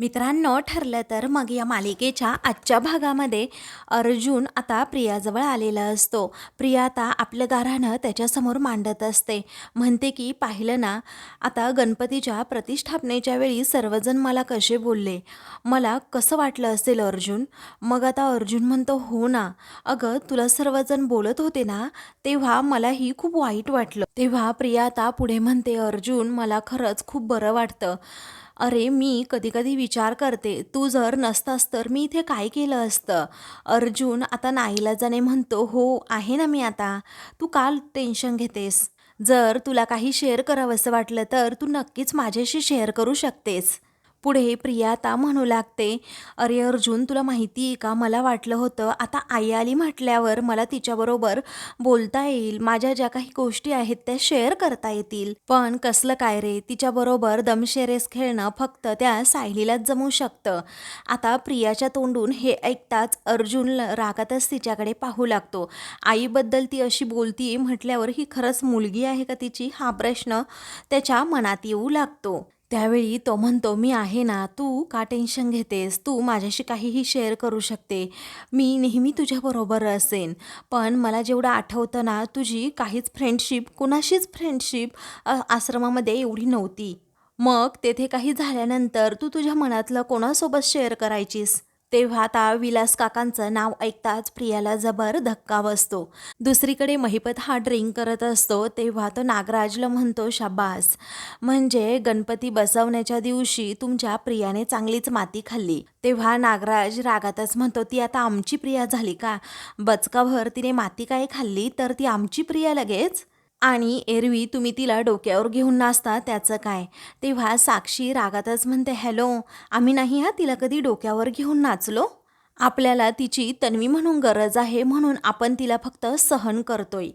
मित्रांनो ठरलं तर मग या मालिकेच्या आजच्या भागामध्ये अर्जुन आता प्रियाजवळ आलेला असतो. प्रिया आता आपलं गाऱ्हाणं त्याच्यासमोर मांडत असते. म्हणते की पाहिलं ना आता गणपतीच्या प्रतिष्ठापनेच्या वेळी सर्वजण मला कसे बोलले? मला कसं वाटलं असेल अर्जुन? मग आता अर्जुन म्हणतो हो ना. अगं तुला सर्वजण बोलत होते ना तेव्हा मलाही खूप वाईट वाटलं. तेव्हा प्रिया आता पुढे म्हणते अर्जुन मला खरंच खूप बरं वाटतं. अरे मी कधीकधी विचार करते तू जर नसतास तर मी इथे काय केलं असतं? अर्जुन आता नाईलाजाने म्हणतो हो आहे ना मी आता. तू काल टेन्शन घेतेस. जर तुला काही शेअर करावंसं वाटलं तर तू नक्कीच माझ्याशी शेअर करू शकतेस. पुढे प्रिया आता म्हणू लागते अरे अर्जुन तुला माहिती आहे का? मला वाटलं होतं आता आई आली म्हटल्यावर मला तिच्याबरोबर बोलता येईल. माझ्या ज्या काही गोष्टी आहेत त्या शेअर करता येतील. पण कसलं काय रे? तिच्याबरोबर दमशेरेस खेळणं फक्त त्या सायलीलाच जमू शकतं. आता प्रियाच्या तोंडून हे ऐकताच अर्जुन रागातच तिच्याकडे पाहू लागतो. आईबद्दल ती अशी बोलती म्हटल्यावर ही खरंच मुलगी आहे का तिची? हा प्रश्न त्याच्या मनात येऊ लागतो. त्यावेळी तो म्हणतो मी आहे ना तू का टेन्शन घेतेस? तू माझ्याशी काहीही शेअर करू शकते. मी नेहमी तुझ्याबरोबर असेन. पण मला जेवढं आठवतं ना तुझी काहीच फ्रेंडशिप कुणाशीच फ्रेंडशिप आश्रमामध्ये एवढी नव्हती. मग तेथे काही झाल्यानंतर तू तुझ्या मनातलं कोणासोबत शेअर करायचीस? तेव्हा आता विलास काकांचं नाव ऐकताच प्रियाला जबर धक्का बसतो दुसरीकडे महिपत हा ड्रिंक करत असतो तेव्हा तो नागराजला म्हणतो शाबास. म्हणजे गणपती बसवण्याच्या दिवशी तुमच्या प्रियाने चांगलीच माती खाल्ली. तेव्हा नागराज रागातच म्हणतो ती आता आमची प्रिया झाली का? बचकाभर तिने माती काय खाल्ली? तर ती आमची प्रिया लगेच? आणि एरवी तुम्ही तिला डोक्यावर घेऊन नाचता त्याचं काय? तेव्हा साक्षी रागातच म्हणते हॅलो आम्ही नाही हा तिला कधी डोक्यावर घेऊन नाचलो? आपल्याला तिची तन्वी म्हणून गरज आहे म्हणून आपण तिला फक्त सहन करतोय.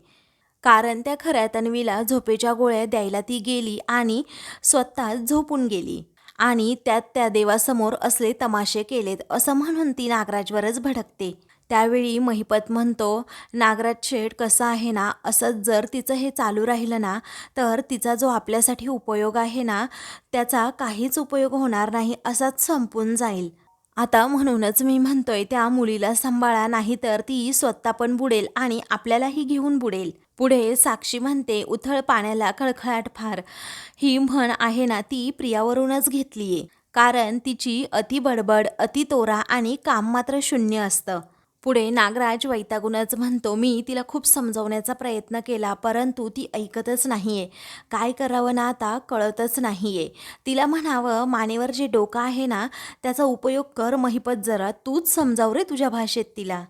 कारण त्या खऱ्या तन्वीला झोपेच्या गोळ्या द्यायला ती गेली आणि स्वतः झोपून गेली. आणि त्यात त्या देवासमोर असले तमाशे केलेत असं म्हणून ती नागराजवरच भडकते. त्यावेळी महिपत म्हणतो नागराज शेठ कसं आहे ना असंच जर तिचं हे चालू राहिलं ना तर तिचा जो आपल्यासाठी उपयोग आहे ना त्याचा काहीच उपयोग होणार नाही असाच संपून जाईल. आता म्हणूनच मी म्हणतोय त्या मुलीला सांभाळा नाही तर ती स्वतः पण बुडेल आणि आपल्यालाही घेऊन बुडेल. पुढे साक्षी म्हणते उथळ पाण्याला खळखळाट फार. ही म्हण आहे ना ती प्रियावरूनच घेतलीये. कारण तिची अति बडबड अति तोरा आणि काम मात्र शून्य असतं. पुढे नागराज वैतागूनच म्हणतो मी तिला खूप समजवण्याचा प्रयत्न केला परंतु ती ऐकतच नाहीये. काय करावं ना आता कळतच नाहीये. तिला म्हणावं मानेवर जे डोकं आहे ना त्याचा उपयोग कर महिपत जरा तूच समजाव रे तुझ्या भाषेत तिला.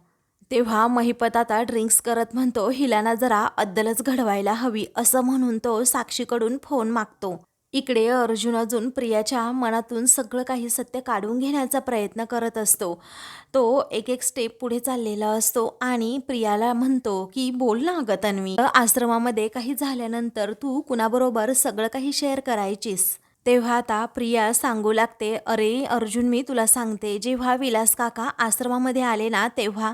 तेव्हा महिपत आता ड्रिंक्स करत म्हणतो हिलाना जरा अद्दलच घडवायला हवी असं म्हणून तो साक्षीकडून फोन मागतो. इकडे अर्जुन अजून प्रियाच्या मनातून सगळं काही सत्य काढून घेण्याचा प्रयत्न करत असतो. तो एक एक स्टेप पुढे चाललेला असतो आणि प्रियाला म्हणतो की बोल ना अगं तन्वी. आश्रमामध्ये काही झाल्यानंतर तू कुणाबरोबर सगळं काही शेअर करायचीस. तेव्हा आता प्रिया सांगू लागते अरे अर्जुन मी तुला सांगते जेव्हा विलास काका आश्रमामध्ये आले ना तेव्हा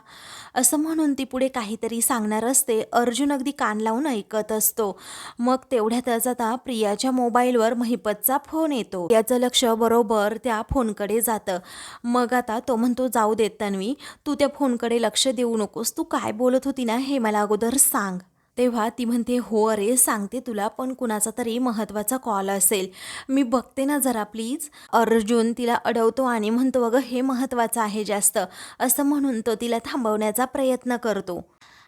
असं म्हणून ती पुढे काहीतरी सांगणार असते. अर्जुन अगदी कान लावून ऐकत असतो. मग तेवढ्यातच आता प्रियाच्या मोबाईलवर महिपतचा फोन येतो. याचं लक्ष बरोबर त्या फोनकडे जातं. मग आता तो म्हणतो जाऊ देत तन्वी तू त्या फोनकडे लक्ष देऊ नकोस. तू काय बोलत होती ना हे मला अगोदर सांग. तेव्हा ती म्हणते हो अरे सांगते तुला पण कुणाचा तरी महत्त्वाचा कॉल असेल. मी बघते ना जरा प्लीज अर्जुन तिला अडवतो आणि म्हणतो अगं हे महत्त्वाचं आहे जास्त. असं म्हणून तो तिला थांबवण्याचा प्रयत्न करतो.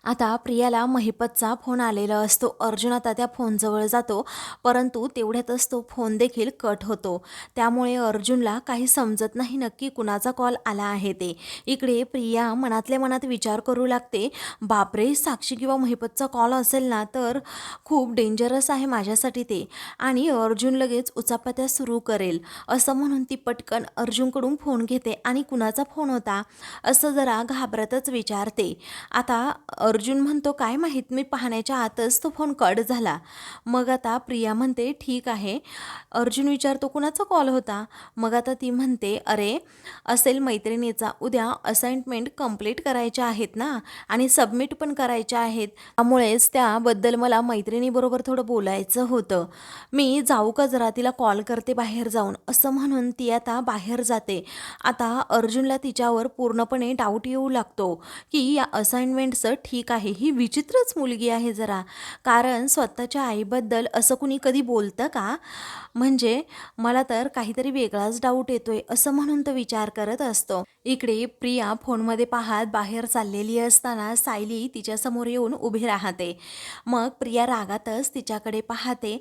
आता प्रियाला महिपतचा फोन आलेला असतो. अर्जुन आता त्या फोनजवळ जातो परंतु तेवढ्यातच तो फोन देखील कट होतो. त्यामुळे अर्जुनला काही समजत नाही नक्की कुणाचा कॉल आला आहे ते. इकडे प्रिया मनातल्या मनात विचार करू लागते बापरे साक्षी किंवा महिपतचा कॉल असेल ना तर खूप डेंजरस आहे माझ्यासाठी ते. आणि अर्जुन लगेच उचापत्या सुरू करेल. असं म्हणून ती पटकन अर्जुनकडून फोन घेते आणि कुणाचा फोन होता असं जरा घाबरतच विचारते. आता अर्जुन म्हणतो काय माहीत मी पाहण्याच्या आतच तो फोन कट झाला. मग आता प्रिया म्हणते ठीक आहे. अर्जुन विचारतो कुणाचा कॉल होता? मग आता ती म्हणते अरे असेल मैत्रिणीचा. उद्या असाइनमेंट कंप्लीट करायच्या आहेत ना आणि सबमिट पण करायच्या आहेत. त्यामुळेच त्याबद्दल मला मैत्रिणीबरोबर थोडं बोलायचं होतं. मी जाऊ का जरा तिला कॉल करते बाहेर जाऊन. असं म्हणून ती आता बाहेर जाते. आता अर्जुनला तिच्यावर पूर्णपणे डाऊट येऊ लागतो की या असाइनमेंटचं ठीक आहे. ही विचित्रच मुलगी आहे जरा. कारण स्वतःच्या आईबद्दल असं कुणी कधी बोलतं का? म्हणजे मला तर काहीतरी वेगळाच डाऊट येतोय असं म्हणून तो विचार करत असतो. इकडे प्रिया फोनमध्ये पाहत बाहेर चाललेली असताना सायली तिच्यासमोर येऊन उभी राहते. मग प्रिया रागातच तिच्याकडे पाहते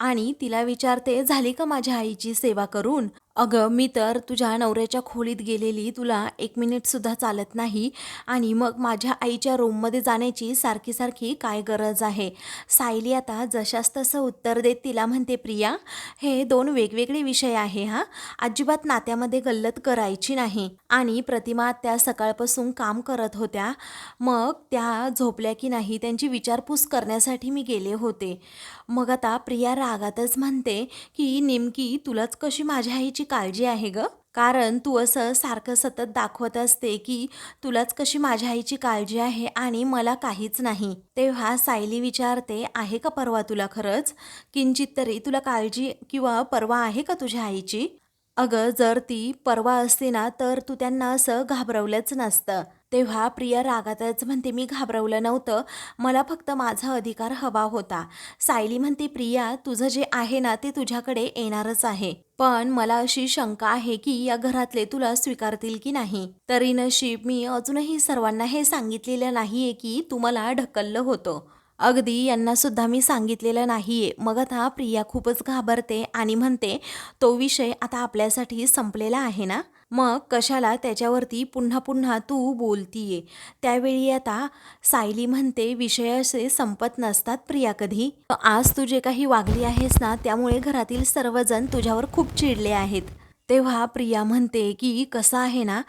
आणि तिला विचारते झाली का माझ्या आईची सेवा करून? अगं मी तर तुझ्या नवऱ्याच्या खोलीत गेलेली तुला एक मिनिटसुद्धा चालत नाही. आणि मग माझ्या आईच्या रूममध्ये जाण्याची सारखी सारखी काय गरज आहे? सायली आता जशास तसं उत्तर देत तिला म्हणते प्रिया हे दोन वेगवेगळे विषय आहे हा. अजिबात नात्यामध्ये गल्लत करायची नाही. आणि प्रतिमा त्या सकाळपासून काम करत होत्या. मग त्या झोपल्या की नाही त्यांची विचारपूस करण्यासाठी मी गेले होते. मग आता प्रिया रागातच म्हणते की नेमकी तुलाच कशी माझ्या आईची काळजी आहे ग? कारण तू असं सारखं सतत दाखवत असते की तुलाच कशी माझ्या आईची काळजी आहे आणि मला काहीच नाही. तेव्हा सायली विचारते आहे का परवा तुला खरंच? किंचित तरी तुला काळजी किंवा परवा आहे का तुझ्या आईची? अगं जर ती परवा असती ना तर तू त्यांना असं घाबरवलंच नसतं. तेव्हा प्रिया रागातच म्हणते मी घाबरवलं नव्हतं. मला फक्त माझा अधिकार हवा होता. सायली म्हणते प्रिया तुझं जे आहे ना ते तुझ्याकडे येणारच आहे. पण मला अशी शंका आहे की या घरातले तुला स्वीकारतील की नाही? तरी नशीब मी अजूनही सर्वांना हे सांगितलेलं नाहीये की तू मला ढकललं होतं. अगदी यांना सुद्धा मी सांगितलेलं नाही आहे मग आता प्रिया खूपच घाबरते आणि म्हणते तो विषय आता आपल्यासाठी संपलेला आहे ना? मग कशाला त्याच्यावरती पुन्हा पुन्हा तू बोलतीये? त्यावेळी आता सायली म्हणते विषय असे संपत नसतात प्रिया कधी. आज तू जे काही वागली आहेस ना त्यामुळे घरातील सर्वजण तुझ्यावर खूप चिडले आहेत. तेव्हा प्रिया म्हणते की कसं आहे ना?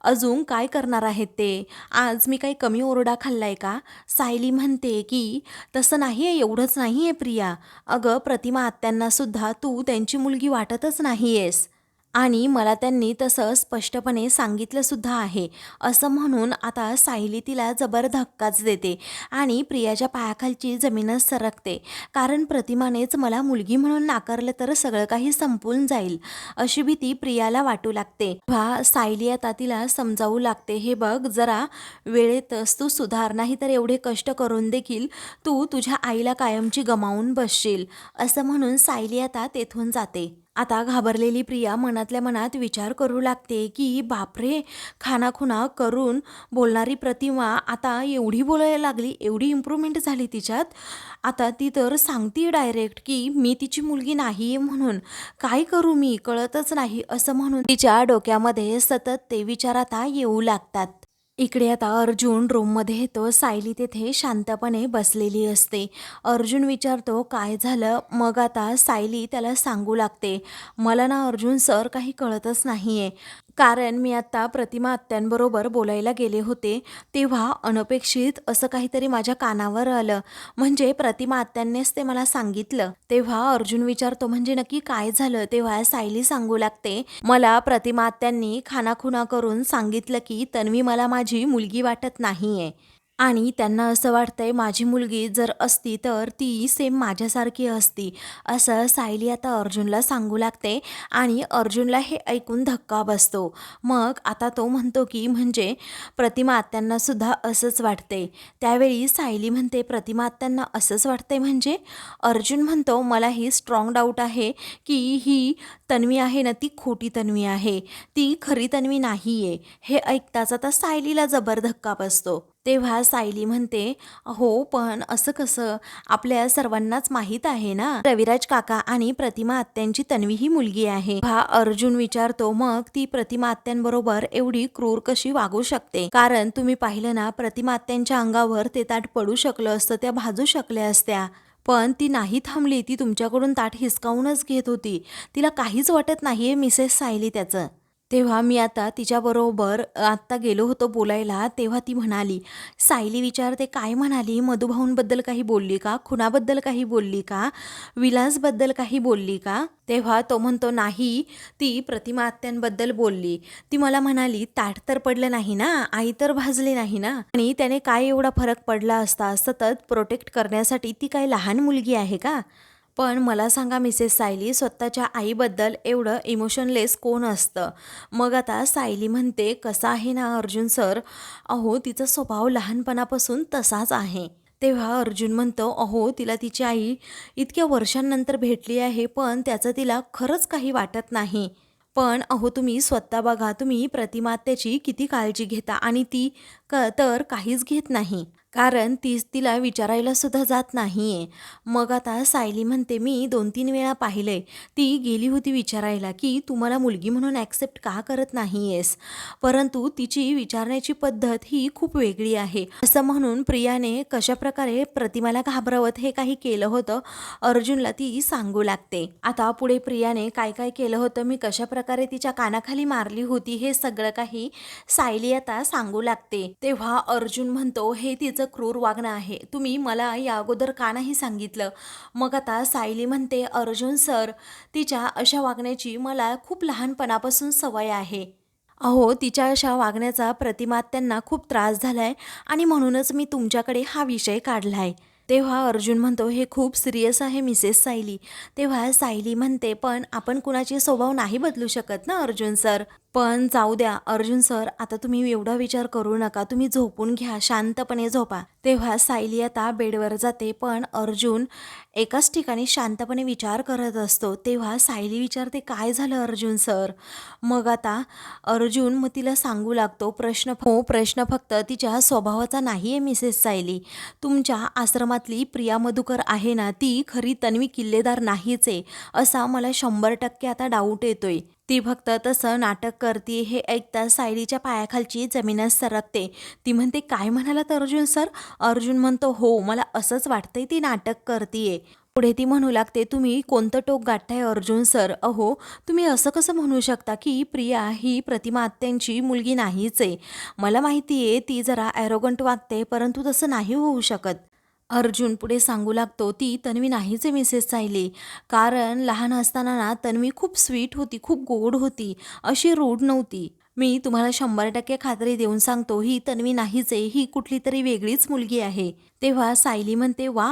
अजून काय करणार आहेत ते? आज मी काही कमी ओरडा खाल्लाय का? सायली म्हणते की तसं नाही आहे एवढंच नाही आहे प्रिया. अगं प्रतिमा आत्यांनासुद्धा तू त्यांची मुलगी वाटतच नाही आहेस आणि मला त्यांनी तसं स्पष्टपणे सांगितलंसुद्धा आहे. असं म्हणून आता सायली तिला जबर धक्काच देते आणि प्रियाच्या पायाखालची जमीनच सरकते. कारण प्रतिमानेच मला मुलगी म्हणून नाकारलं तर सगळं काही संपून जाईल अशी भीती प्रियाला वाटू लागते. भा सायली आता तिला समजावू लागते हे बघ जरा वेळेतच तू सुधार नाही तर एवढे कष्ट करून देखील तू तुझ्या आईला कायमची गमावून बसशील. असं म्हणून सायली आता तेथून जाते. आता घाबरलेली प्रिया मनातल्या मनात विचार करू लागते की बापरे खानाखुना करून बोलणारी प्रतिमा आता एवढी बोलायला लागली एवढी इम्प्रूव्हमेंट झाली तिच्यात. आता ती तर सांगते डायरेक्ट की मी तिची मुलगी नाही आहे म्हणून. काय करू मी? कळतच नाही असं म्हणून तिच्या डोक्यामध्ये सतत ते विचार आता येऊ लागतात. इकडे आता अर्जुन रूममध्ये येतो. सायली तेथे शांतपणे बसलेली असते. अर्जुन विचारतो काय झालं? मग आता सायली त्याला सांगू लागते. मला ना अर्जुन सर काही कळतच नाही आहे कारण मी आत्ता प्रतिमा आत्यांबरोबर बोलायला गेले होते. तेव्हा अनपेक्षित असं काहीतरी माझ्या कानावर आलं. म्हणजे प्रतिमा आत्यांनीच ते मला सांगितलं. तेव्हा अर्जुन विचारतो म्हणजे नक्की काय झालं? तेव्हा सायली सांगू लागते मला प्रतिमा आत्यांनी खानाखुना करून सांगितलं की तन्वी मला माझी माझी मुलगी वाटत नाहीये. आणि त्यांना असं वाटतंय माझी मुलगी जर असती तर ती सेम माझ्यासारखी असती. असं सायली आता अर्जुनला सांगू लागते आणि अर्जुनला हे ऐकून धक्का बसतो. मग आता तो म्हणतो की म्हणजे प्रतिमा आत्यांना सुद्धा असंच वाटते त्यावेळी सायली म्हणते प्रतिमा आत्यांना असंच वाटते म्हणजे? अर्जुन म्हणतो मला ही स्ट्रॉंग डाऊट आहे की ही तन्वी आहे ना ती खोटी तन्वी आहे. ती खरी तन्वी नाही आहे हे ऐकताच आता सायलीला जबर धक्का बसतो. तेव्हा सायली म्हणते हो पण असं कसं? आपल्या सर्वांनाच माहीत आहे ना? रविराज काका आणि प्रतिमा आत्यांची तन्वी ही मुलगी आहे. हा अर्जुन विचारतो मग ती प्रतिमा आत्यांबरोबर एवढी क्रूर कशी वागू शकते? कारण तुम्ही पाहिलं ना प्रतिमा आत्यांच्या अंगावर ते ताट पडू शकलं असतं त्या भाजू शकल्या असत्या. पण ती नाही थांबली ती तुमच्याकडून ताट हिसकावूनच घेत होती. तिला काहीच वाटत नाहीये मिसेस सायली त्याचं. तेव्हा मी आता तिच्याबरोबर आत्ता गेलो होतो बोलायला तेव्हा ती म्हणाली सायली विचारते काय म्हणाली? मधुभाऊंबद्दल काही बोलली का? खुनाबद्दल काही बोलली का? विलासबद्दल काही बोलली का? तेव्हा तो म्हणतो नाही ती प्रतिमा आत्यांबद्दल बोलली. ती मला म्हणाली ताट तर पडलं नाही ना? आई तर भाजली नाही ना? आणि त्याने काय एवढा फरक पडला असता सतत प्रोटेक्ट करण्यासाठी ती काय लहान मुलगी आहे का? पण मला सांगा मिसेस सायली स्वतःच्या आईबद्दल एवढं इमोशनलेस कोण असतं? मग आता सायली म्हणते कसं आहे ना अर्जुन सर? अहो तिचा स्वभाव लहानपणापासून तसाच आहे. तेव्हा अर्जुन म्हणतो अहो तिला तिची आई इतक्या वर्षांनंतर भेटली आहे पण त्याचं तिला खरंच काही वाटत नाही. पण अहो तुम्ही स्वतः बघा तुम्ही प्रतिमात्याची किती काळजी घेता आणि ती क तर काहीच घेत नाही. कारण तीच तिला विचारायला सुद्धा जात आहे मग आता सायली म्हणते मी दोन तीन वेळा पाहिलं आहे ती गेली होती विचारायला की तू मला मुलगी म्हणून ॲक्सेप्ट का करत नाही आहेस परंतु तिची विचारण्याची पद्धत ही खूप वेगळी आहे. असं म्हणून प्रियाने कशाप्रकारे प्रतिमाला घाबरवत हे काही केलं होतं अर्जुनला ती सांगू लागते. आता पुढे प्रियाने काय काय केलं होतं मी कशाप्रकारे तिच्या कानाखाली मारली होती हे सगळं काही सायली आता सांगू लागते. तेव्हा अर्जुन म्हणतो हे तिचं तिचं क्रूर वागणं आहे. तुम्ही मला या अगोदर का नाही सांगितलं? मग आता सायली म्हणते अर्जुन सर तिच्या अशा वागण्याची मला खूप लहानपणापासून सवय आहे. अहो तिच्या अशा वागण्याचा प्रतिमात त्यांना खूप त्रास झालाय आणि म्हणूनच मी तुमच्याकडे हा विषय काढलाय. तेव्हा अर्जुन म्हणतो हे खूप सिरियस आहे मिसेस सायली. तेव्हा सायली म्हणते पण आपण कुणाचे स्वभाव नाही बदलू शकत ना अर्जुन सर? पण जाऊ द्या अर्जुन सर आता तुम्ही एवढा विचार करू नका. तुम्ही झोपून घ्या शांतपणे झोपा. तेव्हा सायली आता बेडवर जाते पण अर्जुन एकाच ठिकाणी शांतपणे विचार करत असतो. तेव्हा सायली विचारते काय झालं अर्जुन सर? मग आता अर्जुन मग तिला सांगू लागतो प्रश्न हो प्रश्न फक्त तिच्या स्वभावाचा नाही आहे मिसेस सायली. तुमच्या आश्रमातली प्रिया मधुकर आहे ना ती खरी तन्वी किल्लेदार नाहीच आहे. असा मला शंभर टक्के आता डाऊट येतोय. ती फक्त तसं नाटक करते हे ऐकता सायलीच्या पायाखालची जमीनच सरकते. ती म्हणते काय म्हणालात अर्जुन सर? अर्जुन म्हणतो हो मला असंच वाटतंय ती नाटक करतीये. पुढे ती म्हणू लागते तुम्ही कोणतं टोक गाठताय अर्जुन सर? अहो तुम्ही असं कसं म्हणू शकता की प्रिया ही प्रतिमा आत्यांची मुलगी नाहीच आहे. मला माहिती आहे ती जरा ॲरोगंट वागते परंतु तसं नाही होऊ शकत. अर्जुन पुढे सांगू लागतो ती तन्वी नाहीच मिसेस चायली कारण लहान असताना ना तन्वी खूप स्वीट होती खूप गोड होती अशी रूढ नव्हती. मी तुम्हाला शंभर टक्के खात्री देऊन सांगतो ही तन्वी नाहीचे ही कुठली तरी वेगळीच मुलगी आहे. तेव्हा सायली म्हणते वा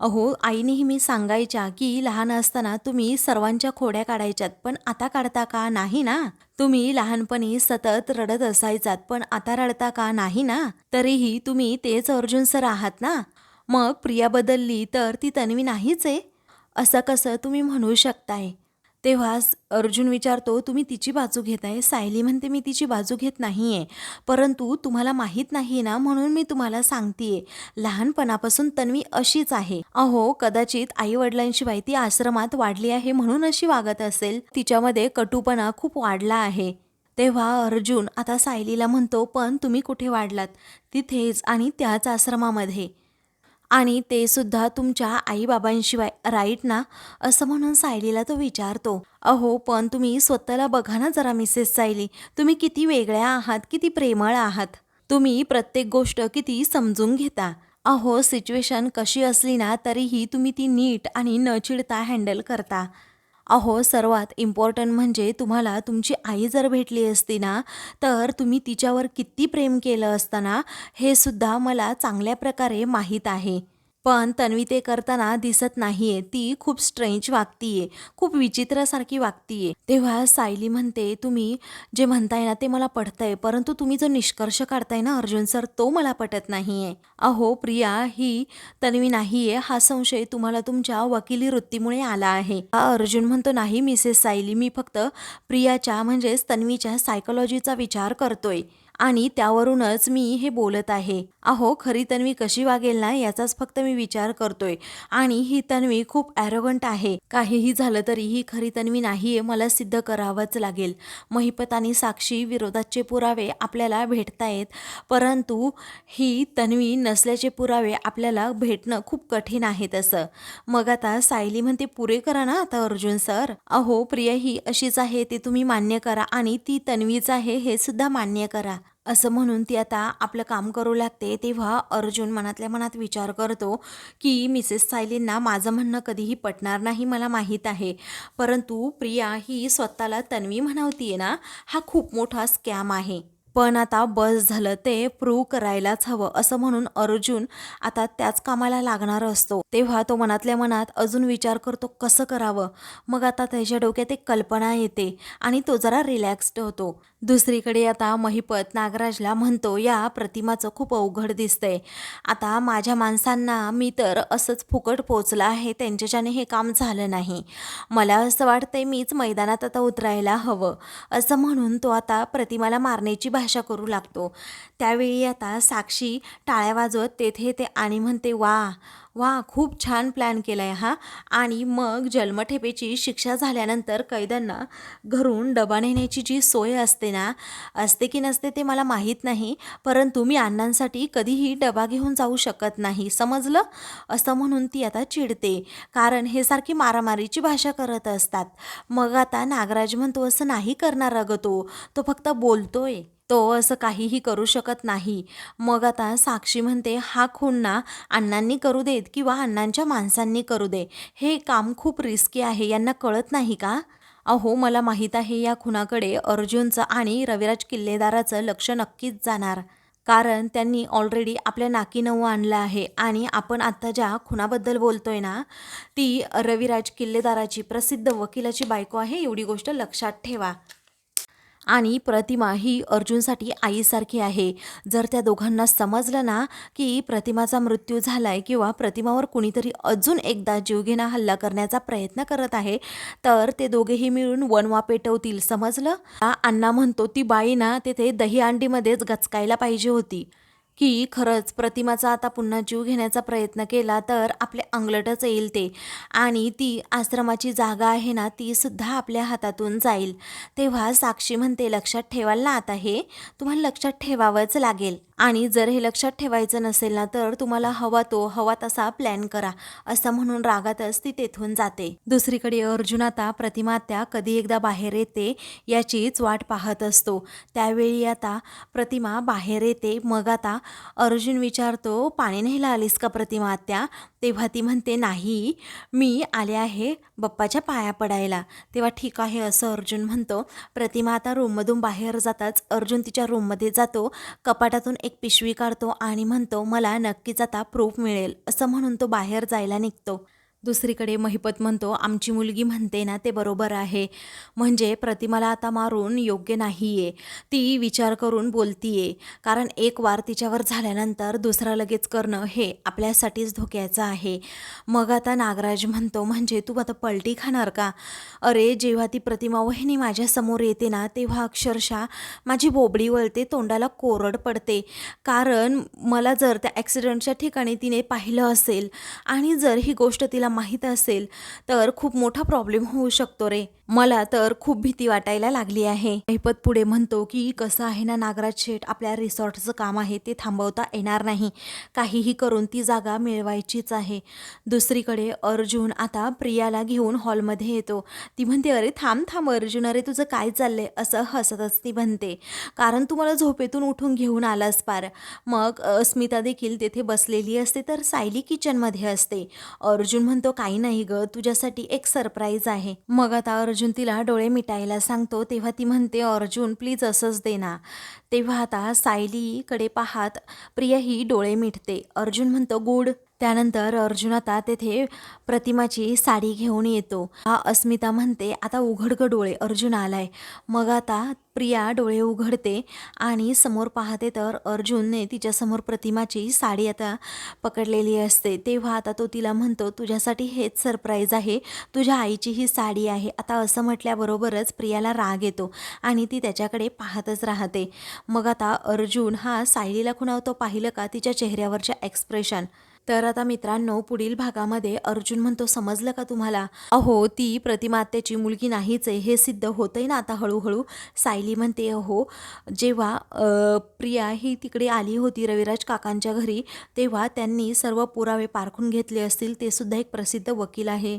अहो आई नेहमी सांगायच्या की लहान असताना तुम्ही सर्वांच्या खोड्या काढायच्यात पण आता काढता का नाही ना? तुम्ही लहानपणी सतत रडत असायचात पण आता रडता का नाही ना? तरीही तुम्ही तेच अर्जुन सर आहात ना? मग प्रिया बदलली तर ती तन्वी नाहीच आहे? असं कसं तुम्ही म्हणू शकताय? तेव्हा अर्जुन विचारतो तुम्ही तिची बाजू घेताय? सायली म्हणते मी तिची बाजू घेत नाही आहे परंतु तुम्हाला माहीत नाही ना म्हणून मी तुम्हाला सांगतेय. लहानपणापासून तन्वी अशीच आहे. अहो कदाचित आई वडिलांशिवाय ती आश्रमात वाढली आहे म्हणून अशी वागत असेल. तिच्यामध्ये कटुपणा खूप वाढला आहे. तेव्हा अर्जुन आता सायलीला म्हणतो पण तुम्ही कुठे वाढलात? तिथेच आणि त्याच आश्रमामध्ये. आणि ते सुद्धा तुमच्या आईबाबांशिवाय राईट ना? असं म्हणून सायलीला तो विचारतो. अहो पण तुम्ही स्वतःला बघा ना जरा मिसेस सायली. तुम्ही किती वेगळ्या आहात किती प्रेमळ आहात. तुम्ही प्रत्येक गोष्ट किती समजून घेता. अहो सिच्युएशन कशी असली ना तरीही तुम्ही ती नीट आणि न चिडता हँडल करता. अहो सर्वात इम्पॉर्टंट म्हणजे तुम्हाला तुमची आई जर भेटली असती ना तर तुम्ही तिच्यावर किती प्रेम केलं असताना हे सुद्धा मला चांगल्या प्रकारे माहीत आहे. पण तन्वी ते करताना दिसत नाहीये. ती खूप स्ट्रेंच वागतीये. खूप विचित्रासारखी वागतीये. तेव्हा सायली म्हणते तुम्ही जे म्हणताय ना ते मला पटतंय. परंतु तुम्ही जो निष्कर्ष काढताय ना अर्जुन सर तो मला पटत नाहीये. अहो प्रिया ही तन्वी नाहीये. हा संशय तुम्हाला तुमच्या वकिली वृत्तीमुळे आला आहे. अर्जुन म्हणतो नाही मिसेस सायली. मी फक्त प्रियाच्या म्हणजेच तन्वीच्या सायकोलॉजीचा विचार करतोय. आणि त्यावरूनच मी हे बोलत आहे. अहो खरी तन्वी कशी वागेल ना याचाच फक्त मी विचार करतोय. आणि ही तन्वी खूप ॲरोगंट आहे. काहीही झालं तरी ही खरी तन्वी नाही आहे मला सिद्ध करावंच लागेल. महिपत आणि साक्षी विरोधाचे पुरावे आपल्याला भेटतायत परंतु ही तन्वी नसल्याचे पुरावे आपल्याला भेटणं खूप कठीण आहे तसं. मग आता सायली म्हणते पुरे करा ना आता अर्जुन सर. अहो प्रिया ही अशीच आहे ते तुम्ही मान्य करा आणि ती तन्वीच आहे हे सुद्धा मान्य करा. असं म्हणून ती आता आपलं काम करू लागते तेव्हा अर्जुन मनातल्या मनात विचार करतो की मिसेस सायलींना माझं म्हणणं कधीही पटणार नाही मला माहीत आहे. परंतु प्रिया ही स्वतःला तन्वी म्हणावतीये ना हा खूप मोठा स्कॅम आहे. पण आता बस झालं ते प्रूव्ह करायलाच हवं असं म्हणून अर्जुन आता त्याच कामाला लागणार असतो. तेव्हा तो मनातल्या मनात अजून विचार करतो कसं करावं? मग आता त्याच्या डोक्यात एक कल्पना येते आणि तो जरा रिलॅक्स्ड होतो. दुसरीकडे आता महिपत नागराजला म्हणतो या प्रतिमाचं खूप अवघड दिसतंय. आता माझ्या माणसांना मी तर असंच फुकट पोचलं आहे त्यांच्याच्याने हे काम झालं नाही. मला असं वाटतंय मीच मैदानात आता उतरायला हवं. असं म्हणून तो आता प्रतिमाला मारण्याची भाषा करू लागतो. त्यावेळी आता साक्षी टाळ्या वाजवत तेथे ते आणि म्हणते वा वा खूप छान प्लॅन केला आहे हा. आणि मग जन्मठेपेची शिक्षा झाल्यानंतर कैद्यांना घरून डबा नेण्याची जी सोय असते ना असते की नसते ते मला माहीत नाही परंतु मी अण्णांसाठी कधीही डबा घेऊन जाऊ शकत नाही. समजलं? असं म्हणून ती आता चिडते कारण हे सारखी मारामारीची भाषा करत असतात. मग आता नागराज म्हणतो असं नाही करणार अगं तो तो फक्त बोलतोय. तो असं काहीही करू शकत नाही. मग आता साक्षी म्हणते हा खून ना अण्णांनी करू देत किंवा अण्णांच्या माणसांनी करू दे. हे काम खूप रिस्की आहे यांना कळत नाही का? अहो मला माहीत आहे या खुनाकडे अर्जुनचं आणि रविराज किल्लेदाराचं लक्ष नक्कीच जाणार. कारण त्यांनी ऑलरेडी आपल्या नाकी नऊ आणलं आहे आणि आपण आत्ता ज्या खुनाबद्दल बोलतोय ना ती रविराज किल्लेदाराची प्रसिद्ध वकिलाची बायको आहे एवढी गोष्ट लक्षात ठेवा. आणि प्रतिमा ही अर्जुनसाठी आईसारखी आहे. जर त्या दोघांना समजलं ना की प्रतिमाचा मृत्यू झालाय किंवा प्रतिमावर कुणीतरी अजून एकदा जीवघेणा हल्ला करण्याचा प्रयत्न करत आहे तर ते दोघेही मिळून वनवा पेटवतील. समजलं? हा अण्णा म्हणतो ती बाई ना तेथे दही अंडीमध्येच गचकायला पाहिजे होती. की खरंच प्रतिमाचा आता पुन्हा जीव घेण्याचा प्रयत्न केला तर आपले अंगलटच येईल ते. आणि ती आश्रमाची जागा आहे ना ती सुद्धा आपल्या हातातून जाईल. तेव्हा साक्षी म्हणते लक्षात ठेवाल ना आता हे? तुम्हाला लक्षात ठेवावंच लागेल. आणि जर हे लक्षात ठेवायचं नसेल ना तर तुम्हाला हवा तो हवा तसा प्लॅन करा. असं म्हणून रागातच ती तेथून जाते. दुसरीकडे अर्जुन आता प्रतिमा त्या कधी एकदा बाहेर येते याचीच वाट पाहत असतो. त्यावेळी आता प्रतिमा बाहेर येते मग आता अर्जुन विचारतो पाणी न्यायला आलीस का प्रतिमा आत्या? तेव्हा ती म्हणते नाही मी आले आहे बप्पाच्या पाया पडायला. तेव्हा ठीक आहे असं अर्जुन म्हणतो. प्रतिमा आता रूममधून बाहेर जाताच अर्जुन तिच्या रूममध्ये जातो कपाटातून एक पिशवी काढतो आणि म्हणतो मला नक्कीच आता प्रूफ मिळेल असं म्हणून तो बाहेर जायला निघतो. दुसरीकडे महिपत म्हणतो आमची मुलगी म्हणते ना ते बरोबर आहे. म्हणजे प्रतिमाला आता मारून योग्य नाही आहे ती विचार करून बोलतीये. कारण एक वार तिच्यावर झाल्यानंतर दुसरा लगेच करणं हे आपल्यासाठीच धोक्याचं आहे. मग आता नागराज म्हणतो म्हणजे तू आता पलटी खाणार का? अरे जेव्हा ती प्रतिमा वहिनी माझ्यासमोर येते ना तेव्हा अक्षरशः माझी बोबडी वळते तोंडाला कोरड पडते. कारण मला जर त्या ॲक्सिडेंटच्या ठिकाणी तिने पाहिलं असेल आणि जर ही गोष्ट तिला माहीत असेल तर खूप मोठा प्रॉब्लेम होऊ शकतो रे. मला तर खूप भीती वाटायला लागली आहे. ऐपत पुढे म्हणतो की कसं आहे ना नागराज शेठ आपल्या रिसॉर्टचं काम आहे ते थांबवता येणार नाही. काहीही करून ती जागा मिळवायचीच आहे. दुसरीकडे अर्जुन आता प्रियाला घेऊन हॉलमध्ये येतो. ती म्हणते अरे थांब थांब अर्जुन अरे तुझं काय चाललंय? असं हसतच ती म्हणते. कारण तू मला झोपेतून उठून घेऊन आलास पार. मग अस्मिता स्मिता देखील तेथे बसलेली असते तर सायली किचनमध्ये असते. अर्जुन म्हणतो काही नाही ग तुझ्यासाठी एक सरप्राईज आहे. मग आता अर्जुन तिला डोळे मिटायला सांगतो तेव्हा ती म्हणते अर्जुन प्लीज असंच दे ना. तेव्हा आता सायलीकडे पाहात प्रियाही डोळे मिटते. अर्जुन म्हणतो गुड. त्यानंतर अर्जुन आता तेथे प्रतिमाची साडी घेऊन येतो. हा अस्मिता म्हणते आता उघडकं डोळे अर्जुन आलाय. मग आता प्रिया डोळे उघडते आणि समोर पाहते तर अर्जुनने तिच्यासमोर प्रतिमाची साडी आता पकडलेली असते. तेव्हा आता तो तिला म्हणतो तुझ्यासाठी हेच सरप्राईज आहे. तुझ्या आईची ही साडी आहे. आता असं म्हटल्याबरोबरच प्रियाला राग येतो आणि ती त्याच्याकडे पाहतच राहते. मग आता अर्जुन हा सायलीला खुणावतो. पाहिलं का? तिच्या चेहऱ्यावरच्या एक्सप्रेशन तर आता मित्रांनो पुढील भागामध्ये अर्जुन म्हणतो समजलं का तुम्हाला? अहो ती प्रतिमात्याची मुलगी नाहीच आहे हे सिद्ध होतंय ना आता हळूहळू. सायली म्हणते अहो जेव्हा प्रिया ही तिकडे आली होती रविराज काकांच्या घरी तेव्हा त्यांनी सर्व पुरावे पारखून घेतले असतील ते सुद्धा एक प्रसिद्ध वकील आहे.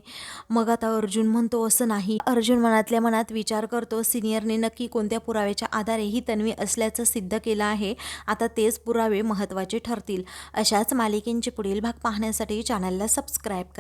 मग आता अर्जुन म्हणतो असं नाही. अर्जुन मनातल्या मनात विचार करतो सिनियरने नक्की कोणत्या पुराव्याच्या आधारे ही तन्वी असल्याचं सिद्ध केलं आहे आता तेच पुरावे महत्त्वाचे ठरतील. अशाच मालिकेंचे पुढील भाग पाहण्यासाठी चॅनलला सबस्क्राईब करा.